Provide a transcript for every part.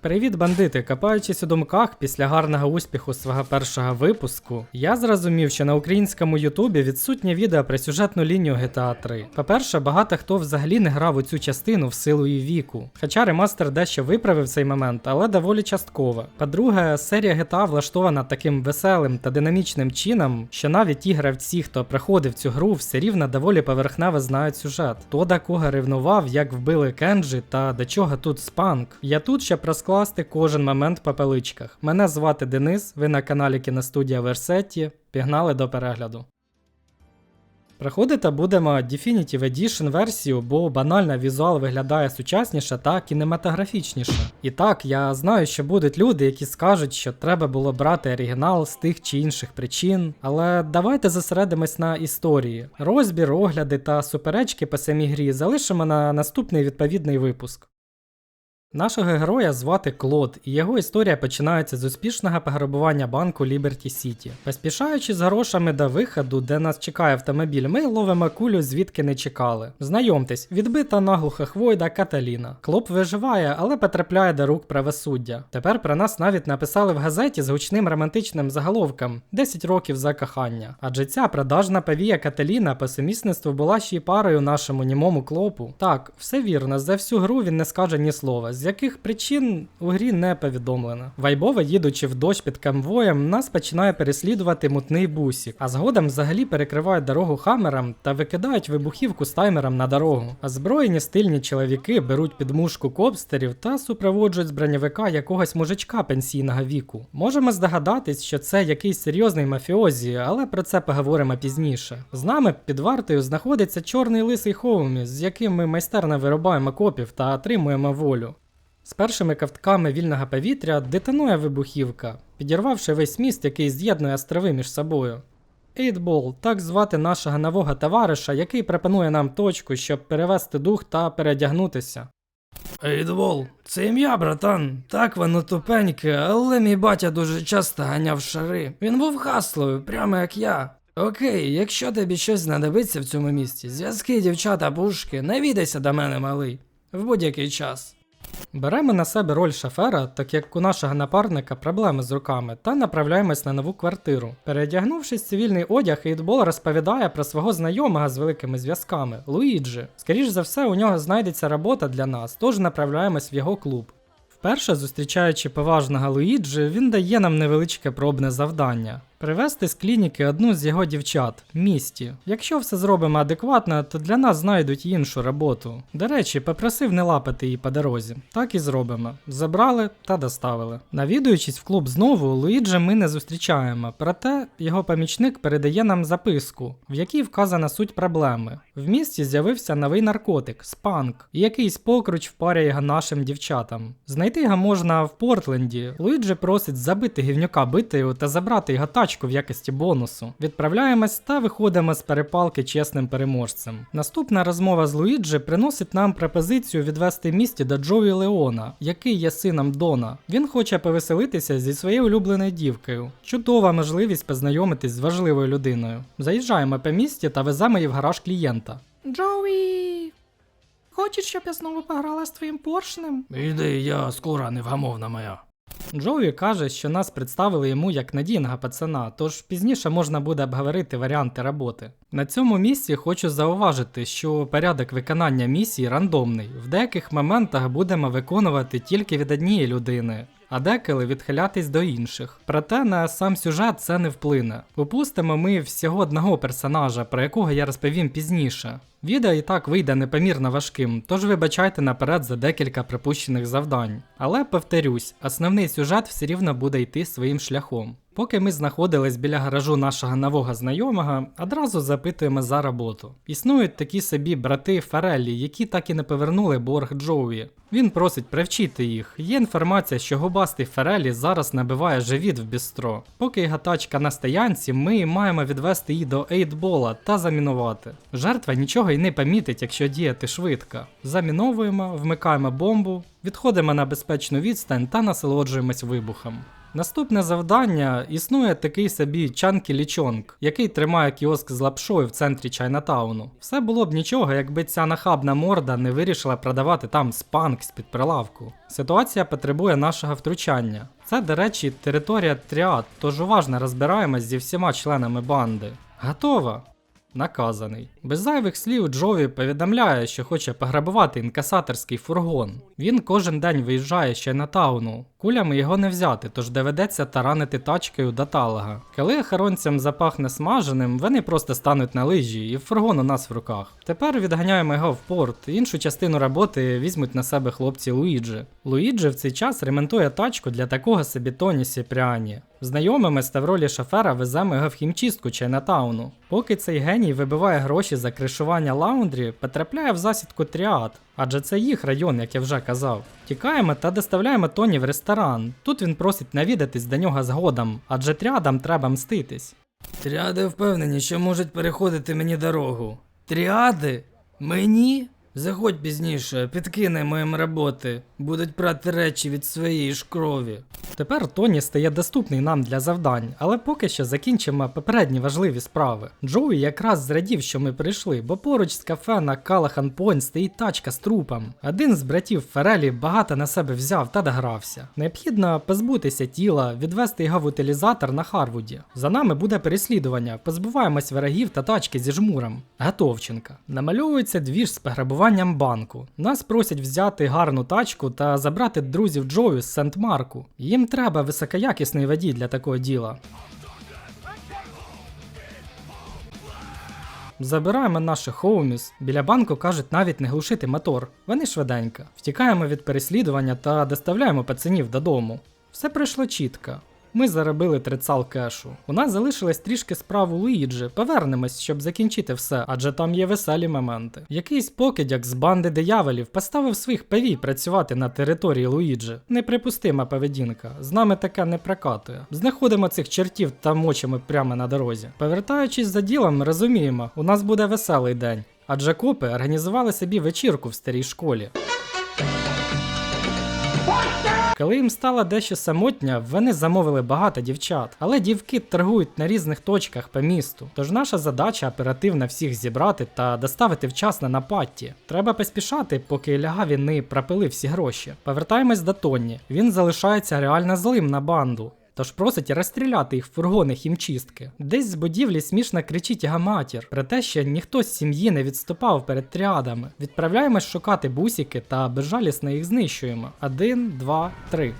Привіт, бандити! Копаючись у думках після гарного успіху свого першого випуску, я зрозумів, що на українському Ютубі відсутнє відео про сюжетну лінію GTA 3. По-перше, багато хто взагалі не грав у цю частину в силу її віку. Хоча ремастер дещо виправив цей момент, але доволі частково. По-друге, серія GTA влаштована таким веселим та динамічним чином, що навіть ті гравці, хто приходив цю гру, все рівно доволі поверхнево знають сюжет. То до кого ревнував, як вбили Кенджі та до чого тут спанк. Я тут, щоб розкласти кожен момент по пеличках. Мене звати Денис, ви на каналі Кіностудія Версеті. Пігнали до перегляду. Проходити будемо Definitive Edition версію, бо банально візуал виглядає сучасніше та кінематографічніше. І так, я знаю, що будуть люди, які скажуть, що треба було брати оригінал з тих чи інших причин. Але давайте зосередимось на історії. Розбір, огляди та суперечки по самій грі залишимо на наступний відповідний випуск. Нашого героя звати Клод, і його історія починається з успішного пограбування банку Liberty City. Поспішаючи з грошами до виходу, де нас чекає автомобіль, ми ловимо кулю, звідки не чекали. Знайомтесь, відбита наглуха хвойда Каталіна. Клоп виживає, але потрапляє до рук правосуддя. Тепер про нас навіть написали в газеті з гучним романтичним заголовком 10 років за кохання. Адже ця продажна повія Каталіна по сумісництву була ще й парою нашому німому клопу. Так, все вірно, за всю гру він не скаже ні слова з яких причин у грі не повідомлено. Вайбово, їдучи в дощ під конвоєм, нас починає переслідувати мутний бусік, а згодом взагалі перекривають дорогу хамерам та викидають вибухівку з таймером на дорогу. Озброєні стильні чоловіки беруть підмушку кобстерів та супроводжують з броньовика якогось мужичка пенсійного віку. Можемо здогадатись, що це якийсь серйозний мафіозі, але про це поговоримо пізніше. З нами під вартою знаходиться чорний лисий Хоумі, з яким ми майстерно вирубаємо копів та отримуємо волю. З першими ковтками вільного повітря детонує вибухівка, підірвавши весь міст, який з'єднує острови між собою. Ейтбол так звати нашого нового товариша, який пропонує нам точку, щоб перевести дух та передягнутися. Ейтбол, це ім'я, братан. Так воно тупеньке, але мій батя дуже часто ганяв шари. Він був хаслою, прямо як я. Окей, якщо тобі щось знадобиться в цьому місті, зв'язки, дівчата, пушки, навідайся до мене, малий, в будь-який час. Беремо на себе роль шофера, так як у нашого напарника проблеми з руками, та направляємось на нову квартиру. Переодягнувшись в цивільний одяг, Ейтбол розповідає про свого знайомого з великими зв'язками Луїджі. Скоріш за все, у нього знайдеться робота для нас, тож направляємось в його клуб. Вперше зустрічаючи поважного Луїджі, він дає нам невеличке пробне завдання. Привезти з клініки одну з його дівчат місті. Якщо все зробимо адекватно, то для нас знайдуть іншу роботу. До речі, попросив не лапати її по дорозі. Так і зробимо. Забрали та доставили. Навідуючись в клуб знову, Луїджа ми не зустрічаємо, проте його помічник передає нам записку, в якій вказана суть проблеми. В місті з'явився новий наркотик спанк, і якийсь покруч впаряє його нашим дівчатам. Знайти його можна в Портленді. Луїджі просить забити гівнюка битою та забрати його тачку в якості бонусу. Відправляємось та виходимо з перепалки чесним переможцем. Наступна розмова з Луїджі приносить нам пропозицію відвести місті до Джові Леона, який є сином Дона. Він хоче повеселитися зі своєю улюбленою дівкою. Чудова можливість познайомитись з важливою людиною. Заїжджаємо по місті та веземо її в гараж клієнта. Джоуі! Хочеш, щоб я знову пограла з твоїм поршнем? Іди, я скоро невгамовна моя. Джоуі каже, що нас представили йому як надійного пацана, тож пізніше можна буде обговорити варіанти роботи. На цьому місці хочу зауважити, що порядок виконання місії рандомний. В деяких моментах будемо виконувати тільки від однієї людини, а деколи відхилятись до інших. Проте на сам сюжет це не вплине. Упустимо ми всього одного персонажа, про якого я розповім пізніше. Відео і так вийде непомірно важким, тож вибачайте наперед за декілька припущених завдань. Але повторюсь, основний сюжет все рівно буде йти своїм шляхом. Поки ми знаходились біля гаражу нашого нового знайомого, одразу запитуємо за роботу. Існують такі собі брати Фареллі, які так і не повернули борг Джоуі. Він просить привчити їх. Є інформація, що губастий Ферелі зараз набиває живіт в бістро. Поки його тачка на стоянці, ми маємо відвести її до Ейтбола та замінувати. Жертва нічого й не помітить, якщо діяти швидко. Заміновуємо, вмикаємо бомбу, відходимо на безпечну відстань та насолоджуємось вибухом. Наступне завдання існує такий собі Чанкі Лічонг, який тримає кіоск з лапшою в центрі Чайнатауну. Все було б нічого, якби ця нахабна морда не вирішила продавати там спанк з-під прилавку. Ситуація потребує нашого втручання. Це, до речі, територія тріад, тож уважно розбираємось зі всіма членами банди. Готово! Наказаний. Без зайвих слів Джові повідомляє, що хоче пограбувати інкасаторський фургон. Він кожен день виїжджає ще на тауну. Кулями його не взяти, тож доведеться таранити тачкою до талага. Коли охоронцям запахне смаженим, вони просто стануть на лижі, і фургон у нас в руках. Тепер відганяємо його в порт. Іншу частину роботи візьмуть на себе хлопці Луїджі. Луїджі в цей час ремонтує тачку для такого собі Тоні Сіпріані. Знайомими та в ролі шофера веземо його в хімчистку Чайнатауну. Поки цей геній вибиває гроші за кришування лаундрі, потрапляє в засідку тріад, адже це їх район, як я вже казав. Тікаємо та доставляємо Тоні в ресторан. Тут він просить навідатись до нього згодом, адже тріадам треба мститись. Тріади впевнені, що можуть переходити мені дорогу. Тріади? Мені? Заходь пізніше, підкинемо їм роботи, будуть прати речі від своєї ж крові. Тепер Тоні стає доступний нам для завдань, але поки що закінчимо попередні важливі справи. Джоуі якраз зрадів, що ми прийшли, бо поруч з кафе на Калахан Пойнт стоїть тачка з трупом. Один з братів Ферелі багато на себе взяв та догрався. Необхідно позбутися тіла, відвести його в утилізатор на Харвуді. За нами буде переслідування, позбуваємось ворогів та тачки зі жмуром. Готовченка. Намальовується двіж з пограбуванням банку. Нас просять взяти гарну тачку та забрати друзів Джою з Сент-Марку. Їм треба високоякісний водій для такого діла. Забираємо наших хоуміс. Біля банку кажуть навіть не глушити мотор. Вони швиденько. Втікаємо від переслідування та доставляємо пацанів додому. Все пройшло чітко. Ми заробили трицал кешу. У нас залишилось трішки справ у Луїджі. Повернемось, щоб закінчити все, адже там є веселі моменти. Якийсь покидяк з банди дияволів поставив своїх певій працювати на території Луїджі. Неприпустима поведінка. З нами таке не прокатує. Знаходимо цих чертів та мочимо прямо на дорозі. Повертаючись за ділом, розуміємо, у нас буде веселий день. Адже копи організували собі вечірку в старій школі. Коли їм стало дещо самотня, вони замовили багато дівчат, але дівки торгують на різних точках по місту. Тож наша задача оперативно всіх зібрати та доставити вчасно на патті. Треба поспішати, поки лягаві не пропили всі гроші. Повертаємось до Тонні. Він залишається реально злим на банду. Тож просить розстріляти їх в фургони хімчистки. Десь з будівлі смішно кричить його матір, про те, що ніхто з сім'ї не відступав перед тріадами. Відправляємось шукати бусіки та безжалісно їх знищуємо. Один, два, три.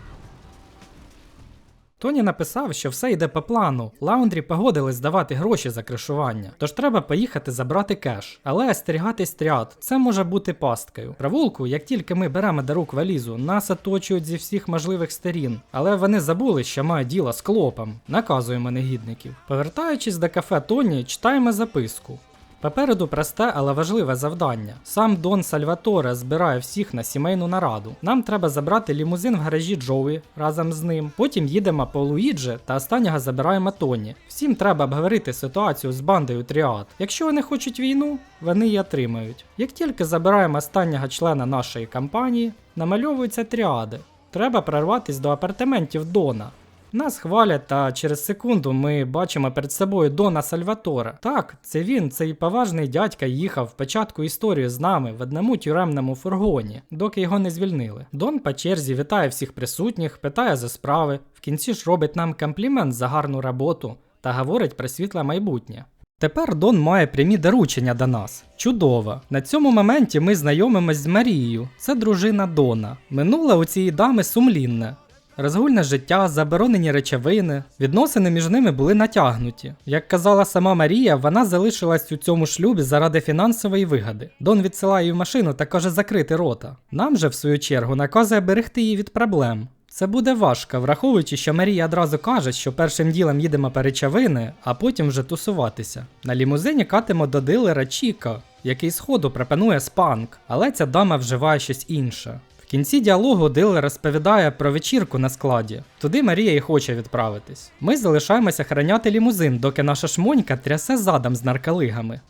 Тоні написав, що все йде по плану. Лаундрі погодились давати гроші за кришування, тож треба поїхати забрати кеш. Але остерігатись тряд, це може бути пасткою. Правулку, як тільки ми беремо до рук валізу, нас оточують зі всіх можливих сторін. Але вони забули, що мають діло з клопом. Наказуємо негідників. Повертаючись до кафе Тоні, читаємо записку. Попереду просте, але важливе завдання. Сам Дон Сальваторе збирає всіх на сімейну нараду. Нам треба забрати лімузин в гаражі Джоуі разом з ним. Потім їдемо по Луїджі та останнього забираємо Тоні. Всім треба обговорити ситуацію з бандою Тріад. Якщо вони хочуть війну, вони її отримають. Як тільки забираємо останнього члена нашої компанії, намальовуються тріади. Треба прорватися до апартаментів Дона. Нас хвалять, та через секунду ми бачимо перед собою Дона Сальватора. Так, це він, цей поважний дядька їхав в початку історії з нами в одному тюремному фургоні, доки його не звільнили. Дон по черзі вітає всіх присутніх, питає за справи, в кінці ж робить нам комплімент за гарну роботу та говорить про світле майбутнє. Тепер Дон має прямі доручення до нас. Чудово. На цьому моменті ми знайомимось з Марією. Це дружина Дона. Минуле у цієї дами сумлінне. Розгульне життя, заборонені речовини, відносини між ними були натягнуті. Як казала сама Марія, вона залишилась у цьому шлюбі заради фінансової вигоди. Дон відсилає її в машину та каже закрити рота. Нам же, в свою чергу, наказує берегти її від проблем. Це буде важко, враховуючи, що Марія одразу каже, що першим ділом їдемо по речовини, а потім вже тусуватися. На лімузині катимо до дилера Чіка, який сходу пропонує спанк, але ця дама вживає щось інше. В кінці діалогу дилер розповідає про вечірку на складі. Туди Марія і хоче відправитись. Ми залишаємося охороняти лімузин, доки наша шмонька трясе задом з нарколигами.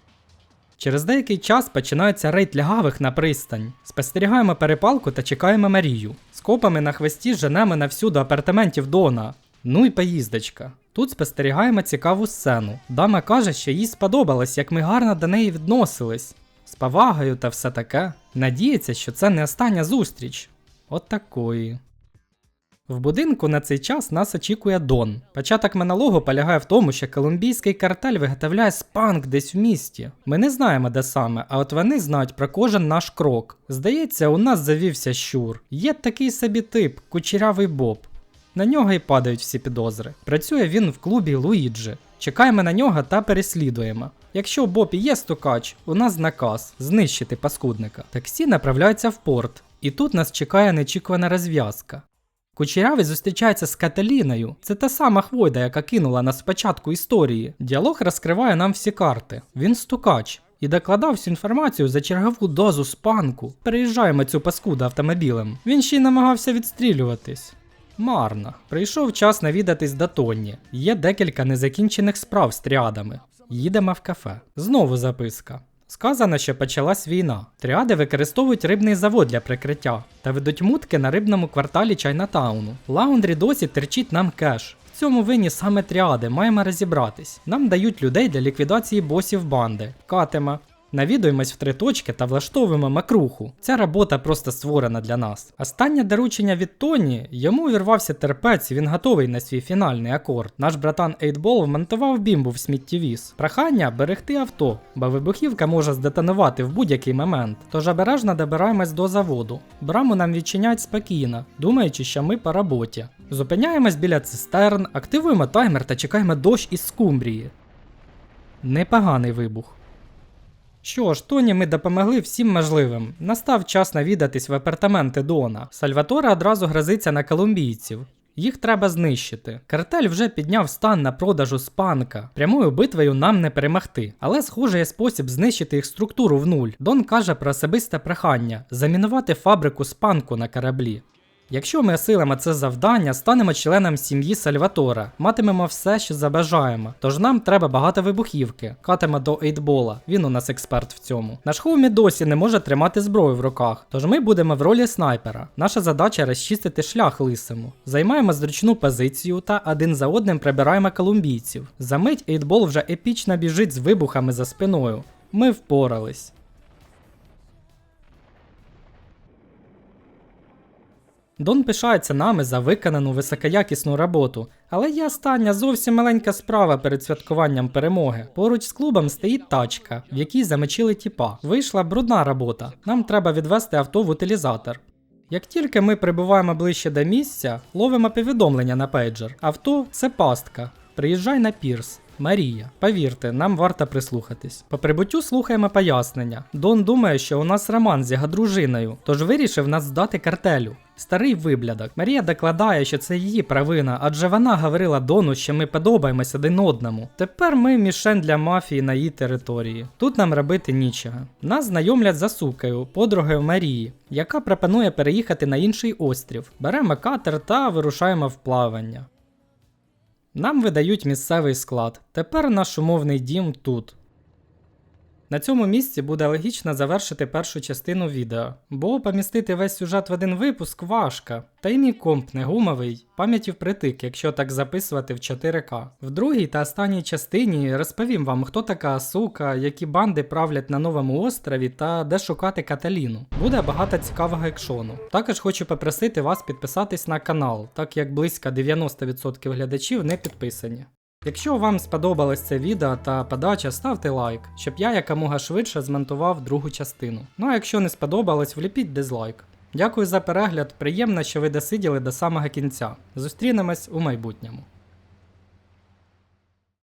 Через деякий час починається рейд лягавих на пристань. Спостерігаємо перепалку та чекаємо Марію. З копами на хвості женемо на всю до апартаментів Дона. Ну і поїздочка. Тут спостерігаємо цікаву сцену. Дама каже, що їй сподобалось, як ми гарно до неї відносились. Повагою та все таке. Надіється, що це не остання зустріч. От такої. В будинку на цей час нас очікує Дон. Початок монологу полягає в тому, що колумбійський картель виготовляє спанк десь в місті. Ми не знаємо, де саме, а от вони знають про кожен наш крок. Здається, у нас завівся щур. Є такий собі тип, кучерявий Боб. На нього і падають всі підозри. Працює він в клубі Луїджі. Чекаємо на нього та переслідуємо. Якщо Боб і є стукач, у нас наказ знищити паскудника. Таксі направляється в порт, і тут нас чекає нечікувана розв'язка. Кучерявий зустрічається з Каталіною. Це та сама хвойда, яка кинула нас спочатку історії. Діалог розкриває нам всі карти. Він стукач. І докладав всю інформацію за чергову дозу спанку. Переїжджаємо цю паскуду автомобілем. Він ще й намагався відстрілюватись. Марно. Прийшов час навідатись до Тонні. Є декілька незакінчених справ з тріадами. Їдемо в кафе. Знову записка. Сказано, що почалась війна. Тріади використовують рибний завод для прикриття та ведуть мутки на рибному кварталі Чайнатауну. Лаундрі досі терчить нам кеш. В цьому винні саме тріади, маємо розібратись. Нам дають людей для ліквідації босів банди. Катема. Навідуємось в три точки та влаштовуємо макруху. Ця робота просто створена для нас. Останнє доручення від Тоні йому увірвався терпець, і він готовий на свій фінальний акорд. Наш братан Ейтбол вмонтував бімбу в сміттєвіз. Прохання берегти авто, бо вибухівка може здетонувати в будь-який момент. Тож обережно добираємось до заводу. Браму нам відчинять спокійно, думаючи, що ми по роботі. Зупиняємось біля цистерн, активуємо таймер та чекаємо дощ із скумбрії. Непоганий вибух. Що ж, Тоні ми допомогли всім можливим. Настав час навідатись в апартаменти Дона. Сальваторе одразу грозиться на колумбійців. Їх треба знищити. Картель вже підняв стан на продажу спанка. Прямою битвою нам не перемогти. Але схоже є спосіб знищити їх структуру в нуль. Дон каже про особисте прохання замінувати фабрику спанку на кораблі. Якщо ми осилимо це завдання, станемо членом сім'ї Сальватора, матимемо все, що забажаємо. Тож нам треба багато вибухівки. Катимо до Ейтбола, він у нас експерт в цьому. Наш Хоумі досі не може тримати зброю в руках, тож ми будемо в ролі снайпера. Наша задача розчистити шлях лисому. Займаємо зручну позицію та один за одним прибираємо колумбійців. Замить Ейтбол вже епічно біжить з вибухами за спиною. Ми впорались. Дон пишається нами за виконану високоякісну роботу, але є остання зовсім маленька справа перед святкуванням перемоги. Поруч з клубом стоїть тачка, в якій замочили тіпа. Вийшла брудна робота. Нам треба відвести авто в утилізатор. Як тільки ми прибуваємо ближче до місця, ловимо повідомлення на пейджер. Авто це пастка. Приїжджай на пірс. Марія, повірте, нам варто прислухатись. По прибуттю слухаємо пояснення. Дон думає, що у нас роман з його дружиною, тож вирішив нас здати картелю. Старий виблядок. Марія докладає, що це її провина, адже вона говорила Дону, що ми подобаємось один одному. Тепер ми мішень для мафії на її території. Тут нам робити нічого. Нас знайомлять за сукою, подругою Марії, яка пропонує переїхати на інший острів. Беремо катер та вирушаємо в плавання. Нам видають місцевий склад. Тепер наш умовний дім тут. На цьому місці буде логічно завершити першу частину відео, бо помістити весь сюжет в один випуск важко. Та й мій комп не гумовий, пам'яті впритик, якщо так записувати в 4К. В другій та останній частині розповім вам, хто така Асука, які банди правлять на новому острові та де шукати Каталіну. Буде багато цікавого екшону. Також хочу попросити вас підписатись на канал, так як близько 90% глядачів не підписані. Якщо вам сподобалось це відео та подача, ставте лайк, щоб я якомога швидше змонтував другу частину. Ну а якщо не сподобалось, вліпіть дизлайк. Дякую за перегляд, приємно, що ви досиділи до самого кінця. Зустрінемось у майбутньому.